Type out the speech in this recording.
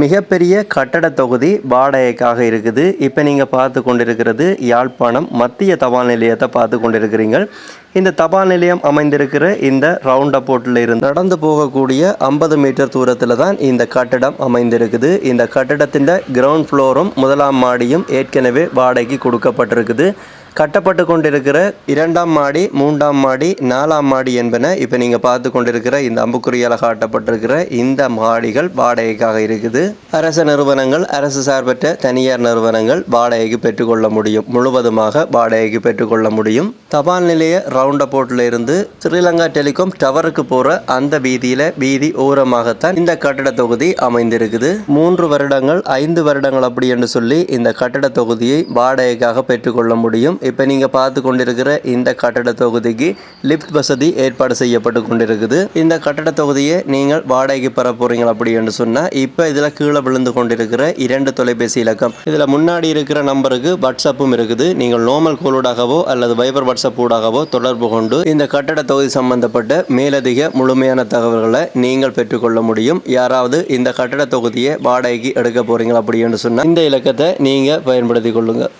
மிகப்பெரிய கட்டட தொகுதி வாடகைக்காக இருக்குது. இப்போ நீங்கள் பார்த்து கொண்டிருக்கிறது யாழ்ப்பாணம். மத்திய தபால் நிலையத்தை பார்த்து கொண்டிருக்கிறீர்கள். இந்த தபால் நிலையம் அமைந்திருக்கிற இந்த ரவுண்ட் அப்போட்டில் இருந்து நடந்து போகக்கூடிய ஐம்பது மீட்டர் தூரத்தில் தான் இந்த கட்டடம் அமைந்திருக்குது. இந்த கட்டடத்தின் கிரவுண்ட் ஃப்ளோரும் முதலாம் மாடியும் ஏற்கனவே வாடகைக்கு கொடுக்கப்பட்டிருக்குது. கட்டப்பட்டு கொண்டிருக்கிற இரண்டாம் மாடி மூன்றாம் மாடி நாலாம் மாடி என்பன இப்போ நீங்கள் பார்த்து கொண்டிருக்கிற இந்த அம்புக்குறியால் காட்டப்பட்டிருக்கிற இந்த மாடிகள் வாடகைக்காக இருக்குது. அரசு நிறுவனங்கள் அரசு சார்பற்ற தனியார் நிறுவனங்கள் வாடகைக்கு பெற்றுக்கொள்ள முடியும். முழுவதுமாக வாடகைக்கு பெற்றுக்கொள்ள முடியும். தபால் நிலைய ரவுண்ட் அப்போட்டில் இருந்து ஸ்ரீலங்கா டெலிகாம் டவருக்கு போகிற அந்த வீதியில் வீதி ஓரமாகத்தான் இந்த கட்டட தொகுதி அமைந்திருக்குது. மூன்று வருடங்கள் ஐந்து வருடங்கள் அப்படி என்று சொல்லி இந்த கட்டட தொகுதியை வாடகைக்காக பெற்றுக்கொள்ள முடியும். இப்போ நீங்கள் பார்த்து கொண்டிருக்கிற இந்த கட்டட தொகுதிக்கு லிஃப்ட் வசதி ஏற்பாடு செய்யப்பட்டு கொண்டிருக்குது. இந்த கட்டட தொகுதியை நீங்கள் வாடகைக்கு பெற போகிறீங்க அப்படி என்று சொன்னால் இப்போ இதில் கீழே விழுந்து கொண்டிருக்கிற இரண்டு தொலைபேசி இலக்கம். இதில் முன்னாடி இருக்கிற நம்பருக்கு வாட்ஸ்அப்பும் இருக்குது. நீங்கள் நோமல் கோலூடாகவோ அல்லது வைபர் வாட்ஸ்அப் ஊடாகவோ தொடர்பு கொண்டு இந்த கட்டட தொகுதி சம்பந்தப்பட்ட மேலதிக முழுமையான தகவல்களை நீங்கள் பெற்றுக்கொள்ள முடியும். யாராவது இந்த கட்டட தொகுதியை வாடகைக்கு எடுக்க போகிறீங்க அப்படி என்று சொன்னால் இந்த இலக்கத்தை நீங்கள் பயன்படுத்திக் கொள்ளுங்கள்